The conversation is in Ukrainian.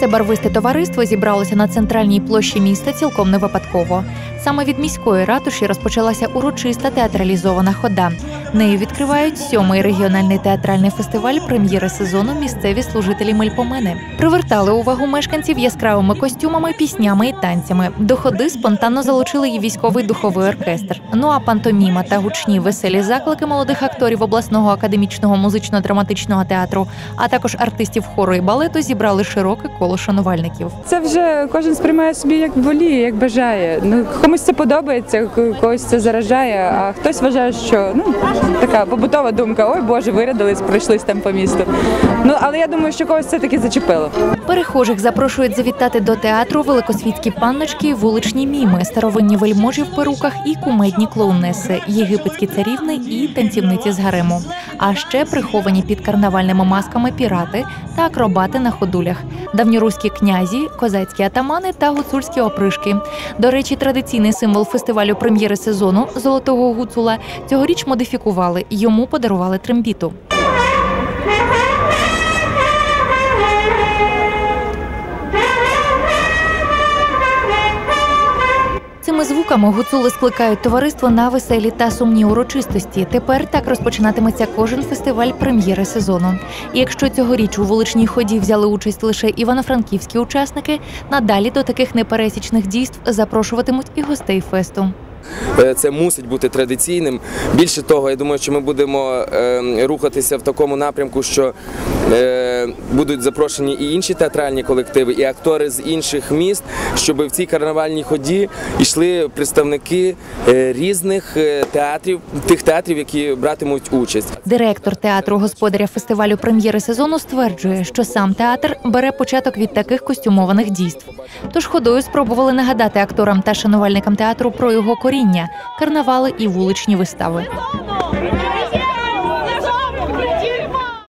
Це барвисте товариство зібралося на центральній площі міста цілком не випадково. Саме від міської ратуші розпочалася урочиста театралізована хода. Нею відкривають сьомий регіональний театральний фестиваль прем'єри сезону місцеві служителі Мельпомени. Привертали увагу мешканців яскравими костюмами, піснями і танцями. До ходи спонтанно залучили і військовий духовий оркестр. Ну а пантоміма та гучні веселі заклики молодих акторів обласного академічного музично-драматичного театру, а також артистів хору і балету зібрали широке коло шанувальників. Це вже кожен сприймає собі як воліє, як бажає. Ну комусь це подобається, когось це заражає, а хтось вважає, що ну така побутова думка: ой Боже, вирядились, пройшлись там по місту. Ну але я думаю, що когось це таки зачепило. Перехожих запрошують завітати до театру великосвітські панночки, вуличні міми, старовинні вельможі в перуках і кумедні клоунеси, єгипетські царівни і танцівниці з гарему. А ще приховані під карнавальними масками пірати та акробати на ходулях, давньоруські князі, козацькі атамани та гуцульські опришки. До речі, традиційний символ фестивалю прем'єри сезону золотого гуцула цьогоріч модифікували. Йому подарували трембіту. Цими звуками гуцули скликають товариство на веселі та сумні урочистості. Тепер так розпочинатиметься кожен фестиваль прем'єри сезону. І якщо цьогоріч у вуличній ході взяли участь лише івано-франківські учасники, надалі до таких непересічних дійств запрошуватимуть і гостей фесту. Е, Це мусить бути традиційним. Більше того, я думаю, що ми будемо е, рухатися в такому напрямку, що будуть запрошені і інші театральні колективи, і актори з інших міст, щоб в цій карнавальній ході йшли представники е, різних е, театрів, тих театрів, які братимуть участь. Директор театру господаря фестивалю прем'єри сезону стверджує, що сам театр бере початок від таких костюмованих дійств. Тож ходою спробували нагадати акторам та шанувальникам театру про його коріння, карнавали і вуличні вистави.